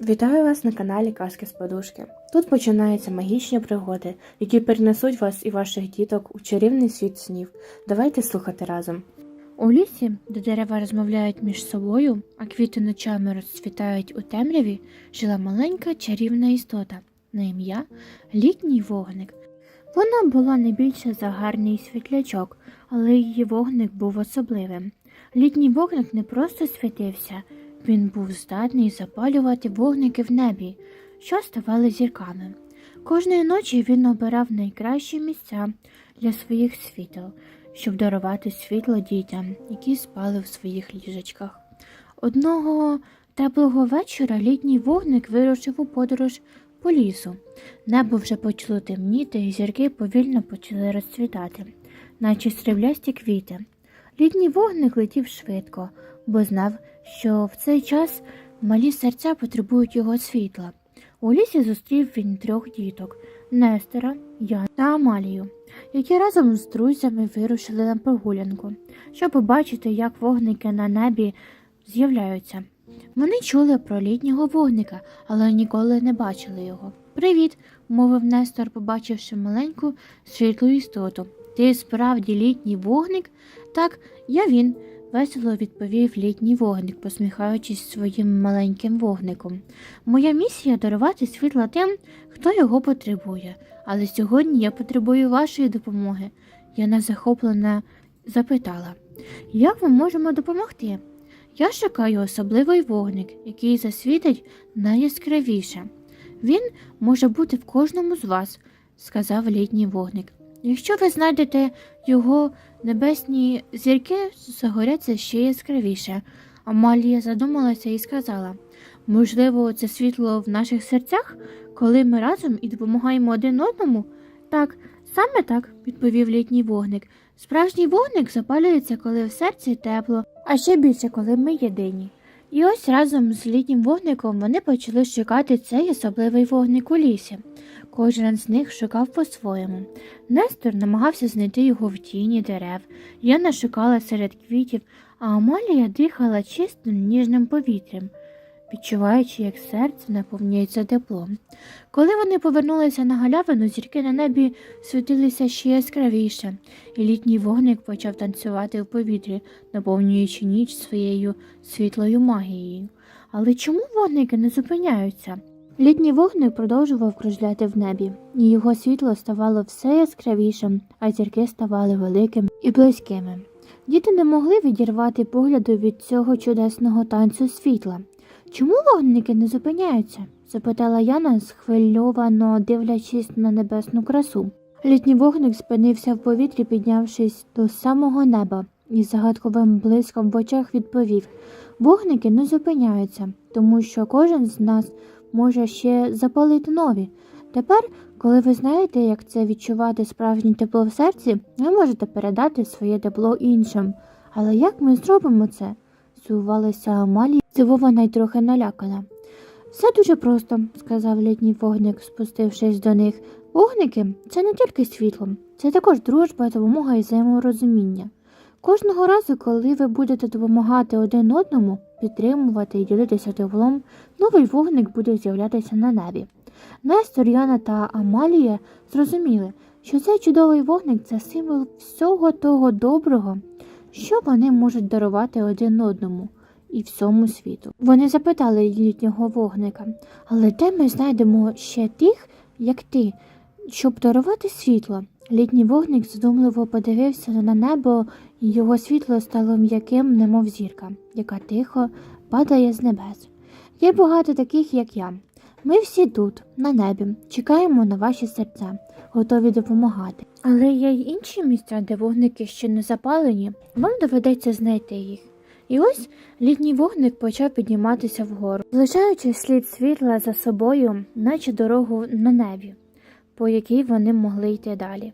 Вітаю вас на каналі Казки з Подушки. Тут починаються магічні пригоди, які перенесуть вас і ваших діток у чарівний світ снів. Давайте слухати разом. У лісі, де дерева розмовляють між собою, а квіти ночами розцвітають у темряві, жила маленька чарівна істота на ім'я літній вогник. Вона була не більше за гарний світлячок, але її вогник був особливим. Літній вогник не просто світився, він був здатний запалювати вогники в небі, що ставали зірками. Кожної ночі він обирав найкращі місця для своїх світел, щоб дарувати світло дітям, які спали в своїх ліжечках. Одного теплого вечора літній вогник вирушив у подорож по лісу. Небо вже почало темніти, і зірки повільно почали розцвітати, наче сріблясті квіти. Літній вогник летів швидко, бо знав, що в цей час малі серця потребують його світла. У лісі зустрів він трьох діток Нестера, Яна та Амалію, які разом з друзями вирушили на прогулянку, щоб побачити, як вогники на небі з'являються. Вони чули про літнього вогника, але ніколи не бачили його. Привіт, мовив Нестор, побачивши маленьку світлу істоту. Ти справді літній вогник? Так, я він, весело відповів літній вогник, посміхаючись своїм маленьким вогником. Моя місія дарувати світла тим, хто його потребує. Але сьогодні я потребую вашої допомоги. Яна захоплена запитала, як ми можемо допомогти? Я шукаю особливий вогник, який засвітить найяскравіше. Він може бути в кожному з вас, сказав літній вогник. Якщо ви знайдете його небесні зірки, загоряться ще яскравіше. Амалія задумалася і сказала можливо, це світло в наших серцях, коли ми разом і допомагаємо один одному? Так, саме так, відповів літній вогник. Справжній вогник запалюється, коли в серці тепло, а ще більше, коли ми єдині. І ось разом з літнім вогником вони почали шукати цей особливий вогник у лісі. Кожен з них шукав по-своєму. Нестор намагався знайти його в тіні дерев, Яна шукала серед квітів, а Амалія дихала чистим ніжним повітрям, відчуваючи, як серце наповнюється теплом. Коли вони повернулися на галявину, зірки на небі світилися ще яскравіше, і літній вогник почав танцювати у повітрі, наповнюючи ніч своєю світлою магією. Але чому вогники не зупиняються? Літній вогник продовжував кружляти в небі, і його світло ставало все яскравішим, а зірки ставали великими і близькими. Діти не могли відірвати погляду від цього чудесного танцю світла. Чому вогники не зупиняються? запитала Яна, схвильовано дивлячись на небесну красу. Літній вогник спинився в повітрі, піднявшись до самого неба, і загадковим блиском в очах відповів Вогники не зупиняються, тому що кожен з нас може ще запалити нові. Тепер, коли ви знаєте, як це відчувати справжнє тепло в серці, ви можете передати своє тепло іншим. Але як ми зробимо це? Зувалася Амалія, здивована й трохи налякана. Все дуже просто, сказав літній вогник, спустившись до них. Вогники це не тільки світло, це також дружба, допомога і взаєморозуміння. Кожного разу, коли ви будете допомагати один одному, підтримувати і ділитися теплом, новий вогник буде з'являтися на небі. Нестор, Яна та Амалія зрозуміли, що цей чудовий вогник це символ всього того доброго, що вони можуть дарувати один одному і всьому світу. Вони запитали літнього вогника, але де ми знайдемо ще тих, як ти, щоб дарувати світло? Літній вогник задумливо подивився на небо, і його світло стало м'яким, немов зірка, яка тихо падає з небес. Є багато таких, як я. Ми всі тут, на небі, чекаємо на ваші серця, готові допомагати. Але є й інші місця, де вогники ще не запалені, вам доведеться знайти їх. І ось літній вогник почав підніматися вгору, залишаючи слід світла за собою, наче дорогу на небі, по якій вони могли йти далі.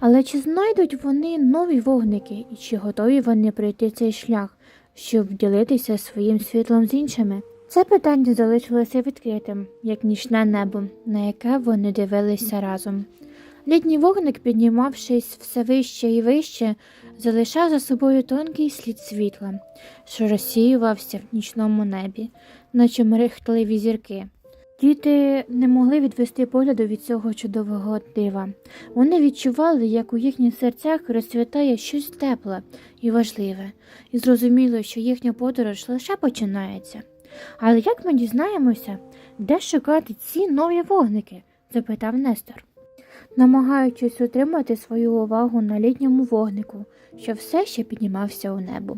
Але чи знайдуть вони нові вогники, і чи готові вони пройти цей шлях, щоб ділитися своїм світлом з іншими? Це питання залишилося відкритим, як нічне небо, на яке вони дивилися разом. Літній вогник, піднімавшись все вище і вище, залишав за собою тонкий слід світла, що розсіювався в нічному небі. наче мерехтливі зірки. Діти не могли відвести погляду від цього чудового дива. Вони відчували, як у їхніх серцях розцвітає щось тепле і важливе, і зрозуміли, що їхня подорож лише починається. Але як ми дізнаємося, де шукати ці нові вогники? запитав Нестор, намагаючись утримати свою увагу на літньому вогнику, що все ще піднімався у небо.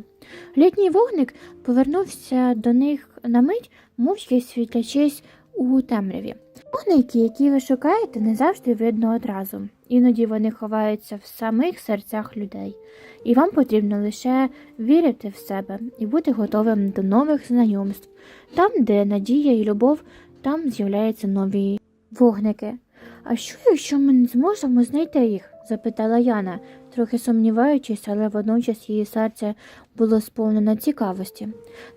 Літній вогник повернувся до них на мить, мовчки світлячись у темряві. Вогники, які ви шукаєте, не завжди видно одразу. Іноді вони ховаються в самих серцях людей, і вам потрібно лише вірити в себе і бути готовим до нових знайомств. Там, де надія і любов, там з'являються нові вогники. А що, якщо ми не зможемо знайти їх? запитала Яна, трохи сумніваючись, але водночас її серце було сповнене цікавості.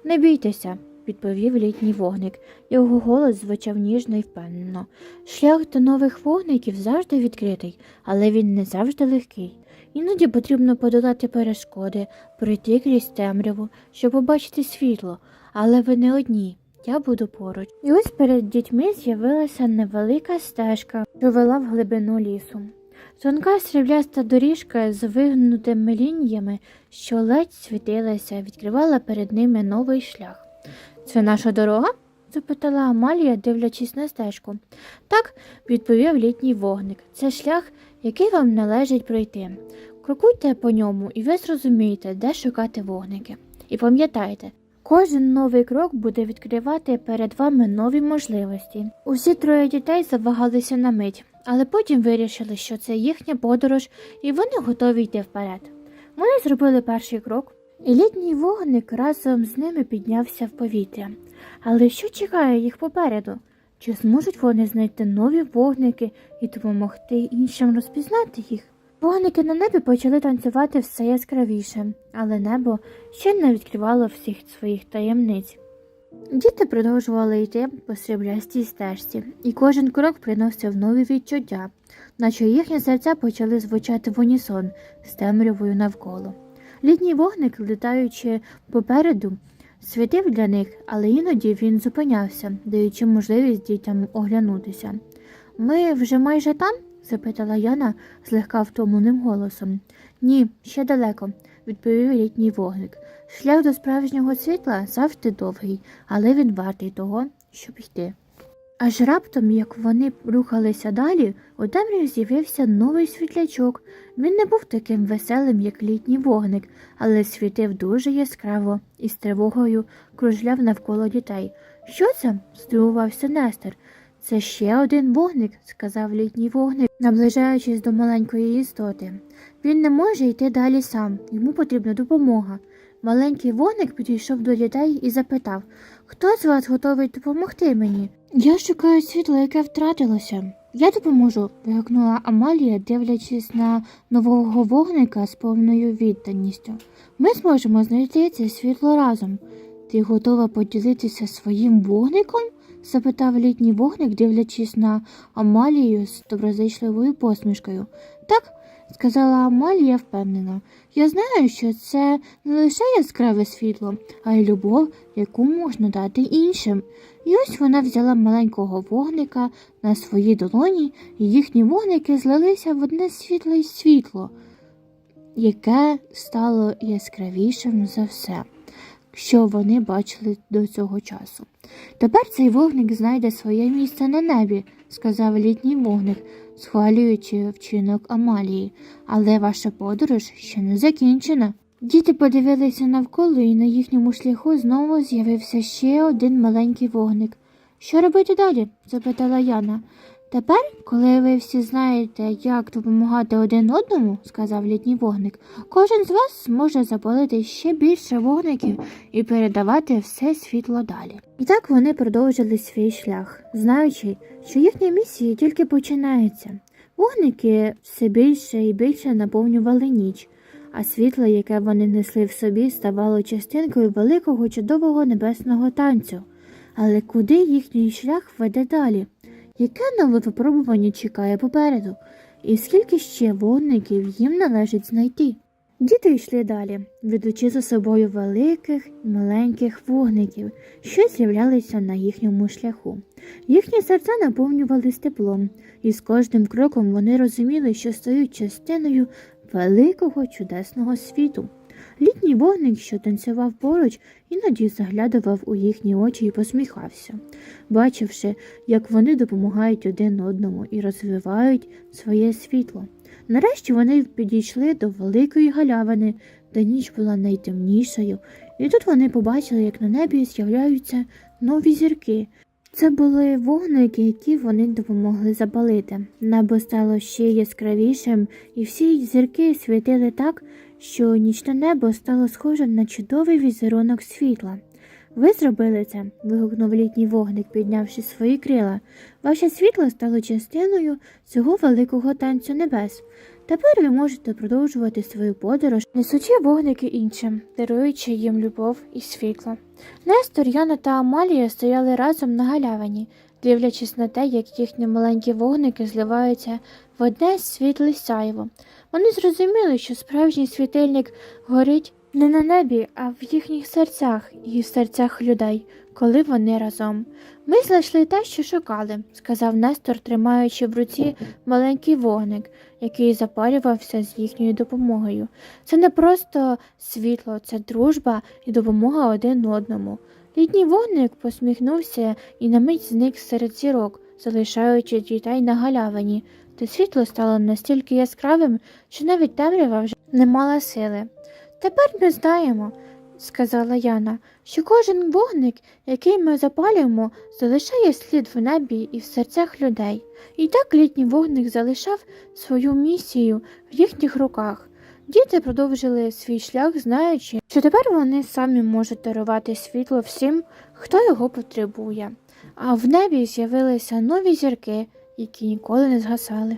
Не бійтеся, відповів літній вогник. Його голос звучав ніжно і впевнено. Шлях до нових вогників завжди відкритий, але він не завжди легкий. Іноді потрібно подолати перешкоди, пройти крізь темряву, щоб побачити світло, але ви не одні. Я буду поруч. І ось перед дітьми з'явилася невелика стежка, що вела в глибину лісу. Тонка срібляста доріжка з вигнутими лініями, що ледь світилася, відкривала перед ними новий шлях. Це наша дорога? запитала Амалія, дивлячись на стежку. Так, відповів літній вогник. Це шлях, який вам належить пройти. Крокуйте по ньому, і ви зрозумієте, де шукати вогники. І пам'ятайте, кожен новий крок буде відкривати перед вами нові можливості. Усі троє дітей завагалися на мить, але потім вирішили, що це їхня подорож, і вони готові йти вперед. Вони зробили перший крок, і літній вогник разом з ними піднявся в повітря. Але що чекає їх попереду? Чи зможуть вони знайти нові вогники і допомогти іншим розпізнати їх? Вогники на небі почали танцювати все яскравіше, але небо ще не відкривало всіх своїх таємниць. Діти продовжували йти по сріблястій стежці, і кожен крок приносив нові відчуття, наче їхні серця почали звучати в унісон з темрявою навколо. Літній вогник, літаючи попереду, світив для них, але іноді він зупинявся, даючи можливість дітям оглянутися. Ми вже майже там? запитала Яна злегка втомленим голосом. Ні, ще далеко, відповів літній вогник. Шлях до справжнього світла завжди довгий, але він вартий того, щоб йти. Аж раптом, як вони рухалися далі, у темряві з'явився новий світлячок. Він не був таким веселим, як літній вогник, але світив дуже яскраво і з тривогою кружляв навколо дітей. Що це? здивувався Нестер. Це ще один вогник, сказав літній вогник, наближаючись до маленької істоти. Він не може йти далі сам, йому потрібна допомога. Маленький вогник підійшов до дітей і запитав Хто з вас готовий допомогти мені? Я шукаю світло, яке втратилося. Я допоможу, вигукнула Амалія, дивлячись на нового вогника з повною відданістю. Ми зможемо знайти це світло разом. Ти готова поділитися своїм вогником? запитав літній вогник, дивлячись на Амалію з доброзичливою посмішкою. Так, сказала Амалія впевнено. Я знаю, що це не лише яскраве світло, а й любов, яку можна дати іншим. І ось вона взяла маленького вогника на свої долоні, і їхні вогники злилися в одне світле світло, яке стало яскравішим за все, що вони бачили до цього часу. Тепер цей вогник знайде своє місце на небі, сказав літній вогник, схвалюючи вчинок Амалії, але ваша подорож ще не закінчена. Діти подивилися навколо, і на їхньому шляху знову з'явився ще один маленький вогник. Що робити далі? запитала Яна. Тепер, коли ви всі знаєте, як допомагати один одному, сказав літній вогник, кожен з вас зможе запалити ще більше вогників і передавати все світло далі. І так вони продовжили свій шлях, знаючи, що їхня місія тільки починається. Вогники все більше і більше наповнювали ніч, а світло, яке вони несли в собі, ставало частинкою великого чудового небесного танцю. Але куди їхній шлях веде далі? Яке нове випробування чекає попереду? І скільки ще вогників їм належить знайти? Діти йшли далі, ведучи за собою великих і маленьких вогників, що з'являлися на їхньому шляху. Їхні серця наповнювались теплом, і з кожним кроком вони розуміли, що стають частиною великого чудесного світу. Літній вогник, що танцював поруч, іноді заглядував у їхні очі і посміхався, бачивши, як вони допомагають один одному і розвивають своє світло. Нарешті вони підійшли до великої галявини, де ніч була найтемнішою, і тут вони побачили, як на небі з'являються нові зірки. Це були вогники, які вони допомогли запалити. Небо стало ще яскравішим, і всі зірки світили так, що нічне небо стало схожим на чудовий візерунок світла. Ви зробили це, вигукнув літній вогник, піднявши свої крила. Ваше світло стало частиною цього великого танцю небес. Тепер ви можете продовжувати свою подорож, несучи вогники іншим, даруючи їм любов і світло. Нестор, Яна та Амалія стояли разом на галявині, дивлячись на те, як їхні маленькі вогники зливаються в одне світле сяйво. Вони зрозуміли, що справжній світильник горить не на небі, а в їхніх серцях і в серцях людей, коли вони разом. Ми знайшли те, що шукали, сказав Нестор, тримаючи в руці маленький вогник, який запалювався з їхньою допомогою. Це не просто світло, це дружба і допомога один одному. Літній вогник посміхнувся і на мить зник серед зірок, залишаючи дітей на галявині, та світло стало настільки яскравим, що навіть темрява вже не мала сили. Тепер ми знаємо, сказала Яна, що кожен вогник, який ми запалюємо, залишає слід в небі і в серцях людей. І так літній вогник залишав свою місію в їхніх руках. Діти продовжили свій шлях, знаючи, що тепер вони самі можуть дарувати світло всім, хто його потребує. А в небі з'явилися нові зірки, які ніколи не згасали.